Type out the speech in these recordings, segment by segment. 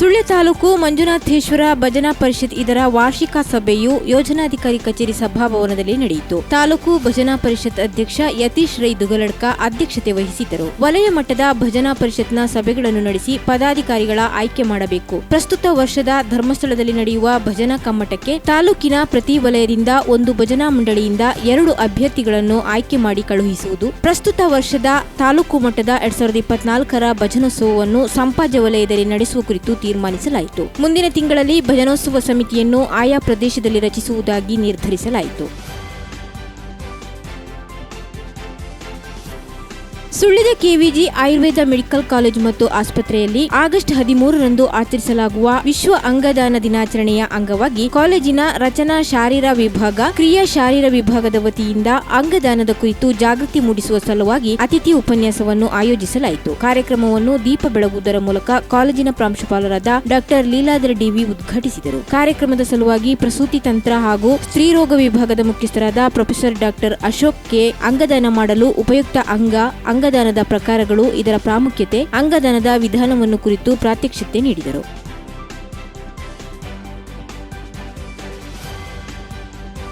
ಸುಳ್ಯ ತಾಲೂಕು ಮಂಜುನಾಥೇಶ್ವರ ಭಜನಾ ಪರಿಷತ್ ಇದರ ವಾರ್ಷಿಕ ಸಭೆಯು ಯೋಜನಾಧಿಕಾರಿ ಕಚೇರಿ ಸಭಾಭವನದಲ್ಲಿ ನಡೆಯಿತು. ತಾಲೂಕು ಭಜನಾ ಪರಿಷತ್ ಅಧ್ಯಕ್ಷ ಯತೀಶ್ ರೈ ದುಗಲಡ್ಕ ಅಧ್ಯಕ್ಷತೆ ವಹಿಸಿದ್ದರು. ವಲಯ ಮಟ್ಟದ ಭಜನಾ ಪರಿಷತ್ನ ಸಭೆಗಳನ್ನು ನಡೆಸಿ ಪದಾಧಿಕಾರಿಗಳ ಆಯ್ಕೆ ಮಾಡಬೇಕು. ಪ್ರಸ್ತುತ ವರ್ಷದ ಧರ್ಮಸ್ಥಳದಲ್ಲಿ ನಡೆಯುವ ಭಜನಾ ಕಮ್ಮಟಕ್ಕೆ ತಾಲೂಕಿನ ಪ್ರತಿ ವಲಯದಿಂದ ಒಂದು ಭಜನಾ ಮಂಡಳಿಯಿಂದ ಎರಡು ಅಭ್ಯರ್ಥಿಗಳನ್ನು ಆಯ್ಕೆ ಮಾಡಿ ಕಳುಹಿಸುವುದು. ಪ್ರಸ್ತುತ ವರ್ಷದ ತಾಲೂಕು ಮಟ್ಟದ ಎರಡ್ ಸಾವಿರದ ಇಪ್ಪತ್ನಾಲ್ಕರ ಭಜನೋತ್ಸವವನ್ನು ಸಂಪಾಜ ವಲಯದಲ್ಲಿ ನಡೆಸುವ ಕುರಿತು ತೀರ್ಮಾನಿಸಲಾಯಿತು. ಮುಂದಿನ ತಿಂಗಳಲ್ಲಿ ಭಜನೋತ್ಸವ ಸಮಿತಿಯನ್ನು ಆಯಾ ಪ್ರದೇಶದಲ್ಲಿ ರಚಿಸುವುದಾಗಿ ನಿರ್ಧರಿಸಲಾಯಿತು. ಸುಳ್ಳಿದ ಕೆವಿಜಿ ಆಯುರ್ವೇದ ಮೆಡಿಕಲ್ ಕಾಲೇಜು ಮತ್ತು ಆಸ್ಪತ್ರೆಯಲ್ಲಿ ಆಗಸ್ಟ್ ಹದಿಮೂರರಂದು ಆಚರಿಸಲಾಗುವ ವಿಶ್ವ ಅಂಗದಾನ ದಿನಾಚರಣೆಯ ಅಂಗವಾಗಿ ಕಾಲೇಜಿನ ರಚನಾ ಶಾರೀರ ವಿಭಾಗ, ಕ್ರಿಯಾ ಶಾರೀರ ವಿಭಾಗದ ವತಿಯಿಂದ ಅಂಗದಾನದ ಕುರಿತು ಜಾಗೃತಿ ಮೂಡಿಸುವ ಸಲುವಾಗಿ ಅತಿಥಿ ಉಪನ್ಯಾಸವನ್ನು ಆಯೋಜಿಸಲಾಯಿತು. ಕಾರ್ಯಕ್ರಮವನ್ನು ದೀಪ ಬೆಳಗುವುದರ ಮೂಲಕ ಕಾಲೇಜಿನ ಪ್ರಾಂಶುಪಾಲರಾದ ಡಾಕ್ಟರ್ ಲೀಲಾಧರ ಡಿವಿ ಉದ್ಘಾಟಿಸಿದರು. ಕಾರ್ಯಕ್ರಮದ ಸಲುವಾಗಿ ಪ್ರಸೂತಿ ತಂತ್ರ ಹಾಗೂ ಸ್ತ್ರೀರೋಗ ವಿಭಾಗದ ಮುಖ್ಯಸ್ಥರಾದ ಪ್ರೊಫೆಸರ್ ಡಾಕ್ಟರ್ ಅಶೋಕ್ ಕೆ. ಅಂಗದಾನ ಮಾಡಲು ಉಪಯುಕ್ತ ಅಂಗ ಅಂಗದಾನದ ಪ್ರಕಾರಗಳು ಇದರ ಪ್ರಾಮುಖ್ಯತೆ ಅಂಗದಾನದ ವಿಧಾನವನ್ನು ಕುರಿತು ಪ್ರಾತ್ಯಕ್ಷಿತೆ ನೀಡಿದರು.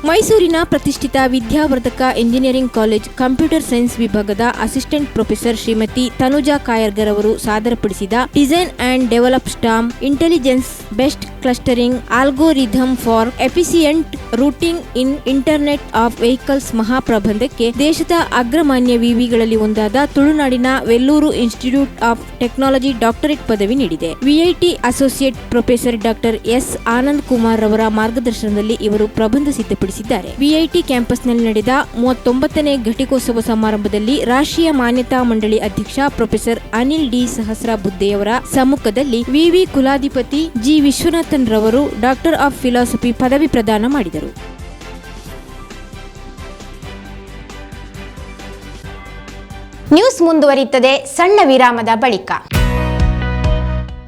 ಮೈಸೂರಿನ ಪ್ರತಿಷ್ಠಿತ Vidyavardhaka engineering college computer science ವಿಭಾಗದ ಅಸಿಸ್ಟೆಂಟ್ ಪ್ರೊಫೆಸರ್ ಶ್ರೀಮತಿ ತನುಜಾ ಕಾಯರ್ಗರ್ ಅವರು ಸಾದರಪಡಿಸಿದ design and develop swarm intelligence based clustering algorithm for efficient routing in internet of vehicles ಮಹಾಪ್ರಬಂಧಕ್ಕೆ ದೇಶದ ಅಗ್ರಮಾನ್ಯ ವಿವಿಗಳಲ್ಲಿ ಒಂದಾದ ತುಳುನಾಡಿನ Vellore institute of technology doctorate ಪದವಿ ನೀಡಿದೆ. VIT associate professor doctor S Anand Kumar ಅವರ ಮಾರ್ಗದರ್ಶನದಲ್ಲಿ ಇವರು ಪ್ರಬಂಧ ಸಿದ್ಧಪಡಿಸಿದ್ದಾರೆ ವಿಐಟಿ ಕ್ಯಾಂಪಸ್ನಲ್ಲಿ ನಡೆದ ಮೂವತ್ತೊಂಬತ್ತನೇ ಘಟಿಕೋತ್ಸವ ಸಮಾರಂಭದಲ್ಲಿ ರಾಷ್ಟ್ರೀಯ ಮಾನ್ಯತಾ ಮಂಡಳಿ ಅಧ್ಯಕ್ಷ ಪ್ರೊಫೆಸರ್ ಅನಿಲ್ ಡಿ ಸಹಸ್ರ ಬುದ್ದೆಯವರ ಸಮ್ಮುಖದಲ್ಲಿ ವಿವಿ ಕುಲಾಧಿಪತಿ ಜಿ ವಿಶ್ವನಾಥನ್ ರವರು ಡಾಕ್ಟರ್ ಆಫ್ ಫಿಲಾಸಫಿ ಪದವಿ ಪ್ರದಾನ ಮಾಡಿದರು. ನ್ಯೂಸ್ ಮುಂದುವರಿಯುತ್ತದೆ ಸಣ್ಣ ವಿರಾಮದ ಬಳಿಕ.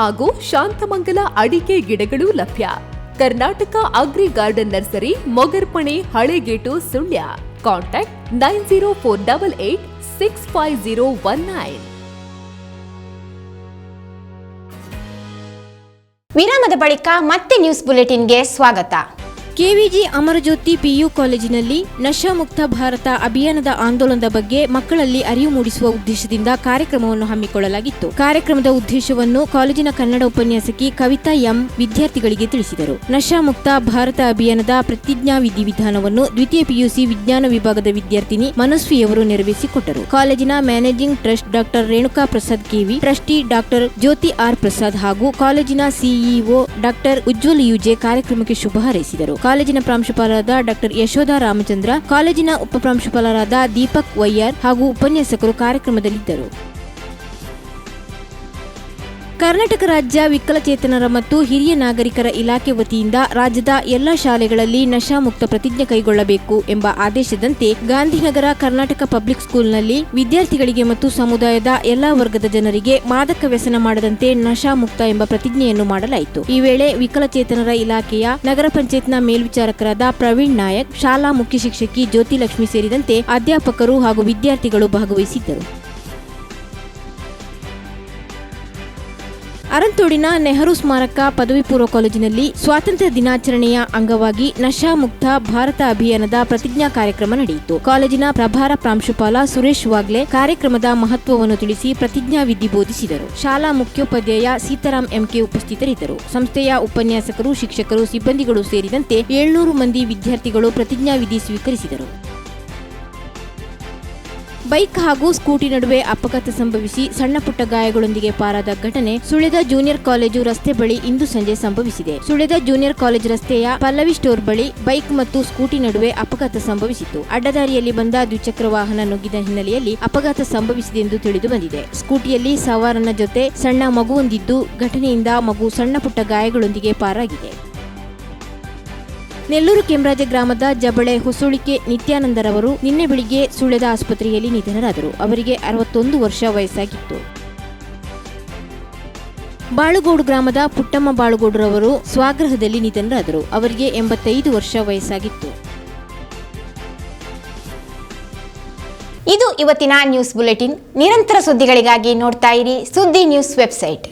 ಹಾಗೂ ಶಾಂತಮಂಗಲ ಅಡಿಕೆ ಗಿಡಗಳು ಲಭ್ಯ. Karnataka agri garden nursery, Mogarpane Halegate Sullia. Contact nine zero four double eight six five zero one nine. ವಿರಾಮದ ಬಳಿಕ ಮತ್ತೆ ನ್ಯೂಸ್ ಬುಲೆಟಿನ್ಗೆ ಸ್ವಾಗತ. ಕೆವಿಜಿ ಅಮರಜ್ಯೋತಿ ಪಿಯು ಕಾಲೇಜಿನಲ್ಲಿ ನಶಾಮುಕ್ತ ಭಾರತ ಅಭಿಯಾನದ ಆಂದೋಲನದ ಬಗ್ಗೆ ಮಕ್ಕಳಲ್ಲಿ ಅರಿವು ಮೂಡಿಸುವ ಉದ್ದೇಶದಿಂದ ಕಾರ್ಯಕ್ರಮವನ್ನು ಹಮ್ಮಿಕೊಳ್ಳಲಾಗಿತ್ತು. ಕಾರ್ಯಕ್ರಮದ ಉದ್ದೇಶವನ್ನು ಕಾಲೇಜಿನ ಕನ್ನಡ ಉಪನ್ಯಾಸಕಿ ಕವಿತಾ ಎಂ ವಿದ್ಯಾರ್ಥಿಗಳಿಗೆ ತಿಳಿಸಿದರು. ನಶಾಮುಕ್ತ ಭಾರತ ಅಭಿಯಾನದ ಪ್ರತಿಜ್ಞಾ ವಿಧಿ ವಿಧಾನವನ್ನು ದ್ವಿತೀಯ ಪಿಯುಸಿ ವಿಜ್ಞಾನ ವಿಭಾಗದ ವಿದ್ಯಾರ್ಥಿನಿ ಮನಸ್ವಿಯವರು ನೆರವೇರಿಸಿಕೊಟ್ಟರು. ಕಾಲೇಜಿನ managing trust doctor Renuka Prasad KV, trustee doctor Jyothi R Prasad ಹಾಗೂ ಕಾಲೇಜಿನ ಸಿಇಒ ಡಾಕ್ಟರ್ ಉಜ್ವಲ್ ಯುಜೆ ಕಾರ್ಯಕ್ರಮಕ್ಕೆ ಶುಭ ಹಾರೈಸಿದರು. ಕಾಲೇಜಿನ ಪ್ರಾಂಶುಪಾಲರಾದ ಡಾಕ್ಟರ್ ಯಶೋಧ ರಾಮಚಂದ್ರ ಕಾಲೇಜಿನ ಉಪಪ್ರಾಂಶುಪಾಲರಾದ ದೀಪಕ್ ವೈಯರ್ ಹಾಗೂ ಉಪನ್ಯಾಸಕರು ಕಾರ್ಯಕ್ರಮದಲ್ಲಿದ್ದರು. ಕರ್ನಾಟಕ ರಾಜ್ಯ ವಿಕಲಚೇತನರ ಮತ್ತು ಹಿರಿಯ ನಾಗರಿಕರ ಇಲಾಖೆ ವತಿಯಿಂದ ರಾಜ್ಯದ ಎಲ್ಲ ಶಾಲೆಗಳಲ್ಲಿ ನಶಾಮುಕ್ತ ಪ್ರತಿಜ್ಞೆ ಕೈಗೊಳ್ಳಬೇಕು ಎಂಬ ಆದೇಶದಂತೆ ಗಾಂಧಿನಗರ ಕರ್ನಾಟಕ ಪಬ್ಲಿಕ್ ಸ್ಕೂಲ್ನಲ್ಲಿ ವಿದ್ಯಾರ್ಥಿಗಳಿಗೆ ಮತ್ತು ಸಮುದಾಯದ ಎಲ್ಲಾ ವರ್ಗದ ಜನರಿಗೆ ಮಾದಕ ವ್ಯಸನ ಮಾಡದಂತೆ ನಶಾಮುಕ್ತ ಎಂಬ ಪ್ರತಿಜ್ಞೆಯನ್ನು ಮಾಡಲಾಯಿತು. ಈ ವೇಳೆ ವಿಕಲಚೇತನರ ಇಲಾಖೆಯ ನಗರ ಪಂಚಾಯತ್ನ ಮೇಲ್ವಿಚಾರಕರಾದ ಪ್ರವೀಣ್ ನಾಯಕ್, ಶಾಲಾ ಮುಖ್ಯ ಶಿಕ್ಷಕಿ ಜ್ಯೋತಿಲಕ್ಷ್ಮಿ ಸೇರಿದಂತೆ ಅಧ್ಯಾಪಕರು ಹಾಗೂ ವಿದ್ಯಾರ್ಥಿಗಳು ಭಾಗವಹಿಸಿದ್ದರು. ಅರಂತೋಡಿನ ನೆಹರು ಸ್ಮಾರಕ ಪದವಿ ಪೂರ್ವ ಕಾಲೇಜಿನಲ್ಲಿ ಸ್ವಾತಂತ್ರ್ಯ ದಿನಾಚರಣೆಯ ಅಂಗವಾಗಿ ನಶಾ ಮುಕ್ತ ಭಾರತ ಅಭಿಯಾನದ ಪ್ರತಿಜ್ಞಾ ಕಾರ್ಯಕ್ರಮ ನಡೆಯಿತು. ಕಾಲೇಜಿನ ಪ್ರಭಾರ ಪ್ರಾಂಶುಪಾಲ ಸುರೇಶ್ ವಾಗ್ಲೆ ಕಾರ್ಯಕ್ರಮದ ಮಹತ್ವವನ್ನು ತಿಳಿಸಿ ಪ್ರತಿಜ್ಞಾ ವಿಧಿ ಬೋಧಿಸಿದರು. ಶಾಲಾ ಮುಖ್ಯೋಪಾಧ್ಯಾಯ ಸೀತಾರಾಮ್ ಎಂಕೆ ಉಪಸ್ಥಿತರಿದ್ದರು. ಸಂಸ್ಥೆಯ ಉಪನ್ಯಾಸಕರು, ಶಿಕ್ಷಕರು, ಸಿಬ್ಬಂದಿಗಳು ಸೇರಿದಂತೆ ಏಳ್ನೂರು ಮಂದಿ ವಿದ್ಯಾರ್ಥಿಗಳು ಪ್ರತಿಜ್ಞಾ ವಿಧಿ ಸ್ವೀಕರಿಸಿದರು. ಬೈಕ್ ಹಾಗೂ ಸ್ಕೂಟಿ ನಡುವೆ ಅಪಘಾತ ಸಂಭವಿಸಿ ಸಣ್ಣ ಪುಟ್ಟ ಗಾಯಗಳೊಂದಿಗೆ ಪಾರಾದ ಘಟನೆ ಸುಳೆದ ಜೂನಿಯರ್ ಕಾಲೇಜು ರಸ್ತೆ ಬಳಿ ಇಂದು ಸಂಜೆ ಸಂಭವಿಸಿದೆ. ಸುಳೆದ ಜೂನಿಯರ್ ಕಾಲೇಜ್ ರಸ್ತೆಯ ಪಲ್ಲವಿ ಸ್ಟೋರ್ ಬಳಿ ಬೈಕ್ ಮತ್ತು ಸ್ಕೂಟಿ ನಡುವೆ ಅಪಘಾತ ಸಂಭವಿಸಿತ್ತು. ಅಡ್ಡದಾರಿಯಲ್ಲಿ ಬಂದ ದ್ವಿಚಕ್ರ ವಾಹನ ನುಗ್ಗಿದ ಹಿನ್ನೆಲೆಯಲ್ಲಿ ಅಪಘಾತ ಸಂಭವಿಸಿದೆ ಎಂದು ತಿಳಿದು ಬಂದಿದೆ. ಸ್ಕೂಟಿಯಲ್ಲಿ ಸವಾರನ ಜೊತೆ ಸಣ್ಣ ಮಗುವೊಂದಿದ್ದು ಘಟನೆಯಿಂದ ಮಗು ಸಣ್ಣ ಪುಟ್ಟ ಗಾಯಗಳೊಂದಿಗೆ ಪಾರಾಗಿದೆ. ನೆಲ್ಲೂರು ಕೆಂರಾಜ ಗ್ರಾಮದ ಜಬಳೆ ಹುಸುಳಿಕೆ ನಿತ್ಯಾನಂದರವರು ನಿನ್ನೆ ಬೆಳಿಗ್ಗೆ ಸುಳ್ಯದ ಆಸ್ಪತ್ರೆಯಲ್ಲಿ ನಿಧನರಾದರು. ಅವರಿಗೆ ಅರವತ್ತೊಂದು ವರ್ಷ ವಯಸ್ಸಾಗಿತ್ತು. ಬಾಳುಗೋಡು ಗ್ರಾಮದ ಪುಟ್ಟಮ್ಮ ಬಾಳುಗೋಡುರವರು ಸ್ವಗೃಹದಲ್ಲಿ ನಿಧನರಾದರು. ಅವರಿಗೆ ಎಂಬತ್ತೈದು ವರ್ಷ ವಯಸ್ಸಾಗಿತ್ತು. ಇದು ಇವತ್ತಿನ ನ್ಯೂಸ್ ಬುಲೆಟಿನ್. ನಿರಂತರ ಸುದ್ದಿಗಳಿಗಾಗಿ ನೋಡ್ತಾ ಇರಿ ಸುದ್ದಿ ನ್ಯೂಸ್ ವೆಬ್ಸೈಟ್.